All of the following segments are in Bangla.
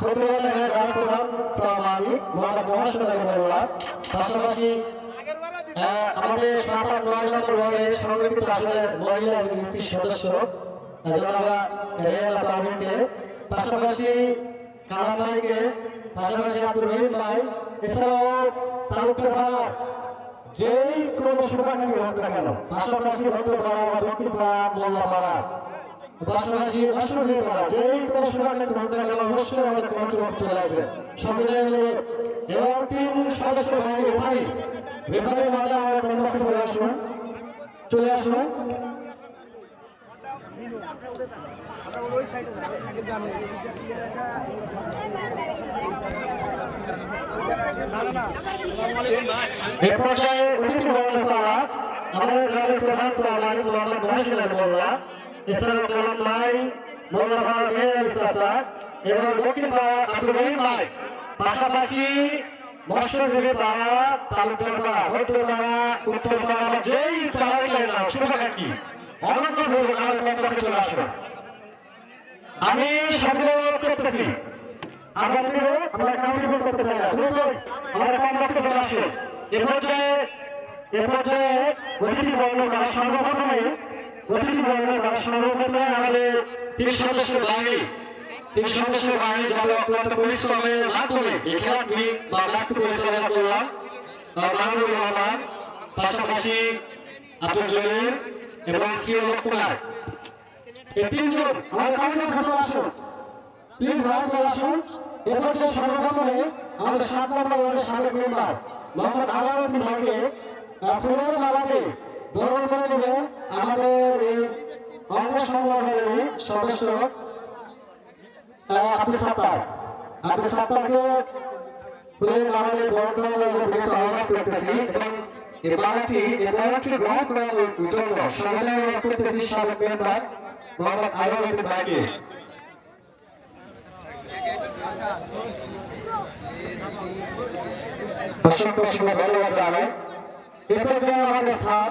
ক্ষত্রিয়াদের গ্রাম প্রধান প্রামাণিক মোহাম্মদ মহাসুর রহমানুল্লাহ পাশাপাশি আমাদের সাত আট নয় নম্বর ওয়ার্ডের সংরক্ষিত আসনের মহিলা ইউপি সদস্য। জনাবা রেহানা তামিমকে পাশাপাশি, কালাম ভাইকে। পাশাপাশি আব্দুর রহিম ভাই। এছাড়াও যেই কোনো শুভাকাঙ্ক্ষী হোক না কেন, পাশাপাশি হতে পাড়া বা দক্ষিণ পাড়া মোল্লা পাড়া পাশাপাশি কোনো অবশ্যই আমাদের কমিটি আসবে। সংবিধানের অনুরোধ এবং তিন সদস্য ভাই রেফারি, রেফারির কমিটি চলে আসুন চলে আসুন এ পর্যায়ে অতিথি ভবনের আমাদের প্রধান মোহাম্মদ মহাসিনের মোল্লা এছাড়াও কালাম ভাই মোল্লা ভাই মেহের চাচা এবং দক্ষিণ পাড়া আব্দুল রহিম ভাই পাশাপাশি মৎস্যজীবী পাড়া তালুকের পাড়া মধ্য পাড়া উত্তর পাড়া, যেই পাড়াই লাগে না শুভাকাঙ্ক্ষী অনন্ত ভূমি আমাদের কমপ্লেক্সে চলে আসবে। আমি অনুরোধ করতেছি আগামী দিনে আমরা কাউন্টিং করতে চাই না, দ্রুত আমাদের কমপ্লেক্সে চলে আসবে এ পর্যায়ে এ পর্যায়ে অতিথি বর্ণনা সর্বপ্রথমে অতিথি বর্ণনা সর্বপ্রথমে আমাদের তিন সদস্যের বাহিনী, তিন সদস্যের বাহিনী যারা অত্যন্ত পরিশ্রমের মাধ্যমে এই খেলাটি বা ম্যাচটি পরিচালনা করলাম মাহমুদুর রহমান পাশাপাশি আব্দুল জলিল এবং শ্রী অলোক কুমার এই তিনজন আমাদের কমিটির কাছে আসুন। প্লিজ ভাই চলে আসুন। এ পর্যায়ে সর্বপ্রথমে আমাদের সাত নম্বর ওয়ার্ডের সাবেক মেম্বার মোহাম্মদ আলাউদ্দিন ভাইকে ফুলের মালাকে নেবেন আমাদের এই অঙ্গ সংগঠনের সদস্য আব্দুল সাত্তার। আব্দুল সাত্তারকে ধরণ করে নেওয়ার বিনীত আহ্বান করতেছি এবং এই মালাটি এই মালাটি গ্রহণ করার জন্য সবাই করতেছি অসংখ্য ধন্যবাদ জানাই। এ পর্যায়ে আমাদের স্যার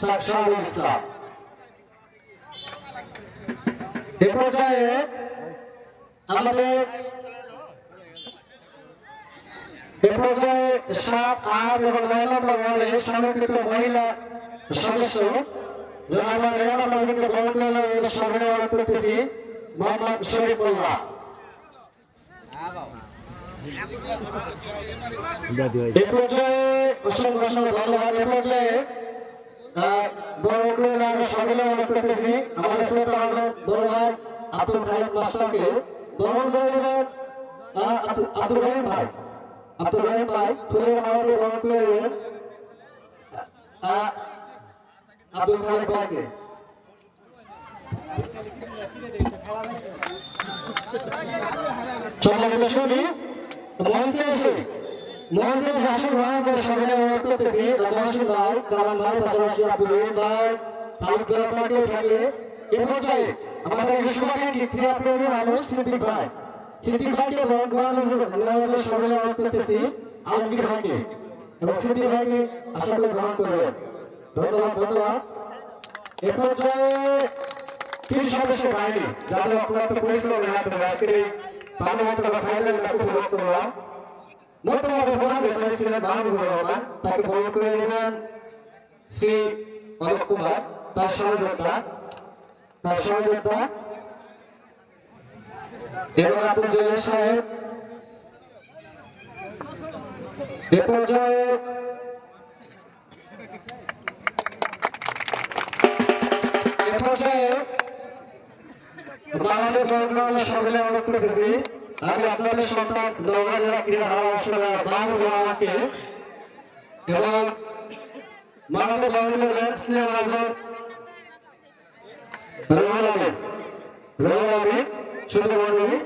শাহুল ইসলাম এ পর্যায়ে আমাদের এ পর্যায়ে সাত, আট এবং নয় নম্বর ওয়ার্ডে সংরক্ষিত মহিলা সদস্য জনাব রেহানা নবীকে গ্রহণ করে নেবেন সবাই অনুরোধ করতেছি মোহাম্মদ শরীফুল্লাহ। এ পর্যায়ে অসংখ্য ধন্যবাদ, এ পর্যায়ে আমি সবাই অনুরোধ করতেছি। আমাদের বড় ভাই, আব্দুল খালিদ মাস্টারকে। আব্দুল- ভাই। আব্দুল রহিম ভাই ফুলের মালাকে গ্রহণ করে নেবেন আব্দুল খালিদ ভাইকে মঞ্চে এসে মঞ্চে এসে গ্রহণ করে সবাই অনুরোধ করতেছি মহাসিন ভাই, কালাম ভাই, পাশাপাশি আব্দুল ভাই, তালুকদার আপনাকে থাকলে এ পর্যায়ে আমাদের শুভাকাঙ্ক্ষী ক্রীড়াপ্রেমী ধন্যবাদ পর্যায়ে তিন সদস্য বাহিনী, যাদের অত্যন্ত পরিশ্রমের মাধ্যমে আজকের এই বা ফাইনাল ম্যাচে করলাম। তার সহযোদ্ধা তার সহযোদ্ধা এবং আব্দুল জলিল সাহেব এ পর্যায়ে এ পর্যায়ে প্রোগ্রাম সকলে অনুরোধ করতেছি আমি আপনাদের সন্তান নবাজরা ক্রীড়া হাওয়া বাংলা আমাকে এবং মানব বাংলা সিনেমা রোহান আমিন রোহান আমিন শুধু মন্ডলী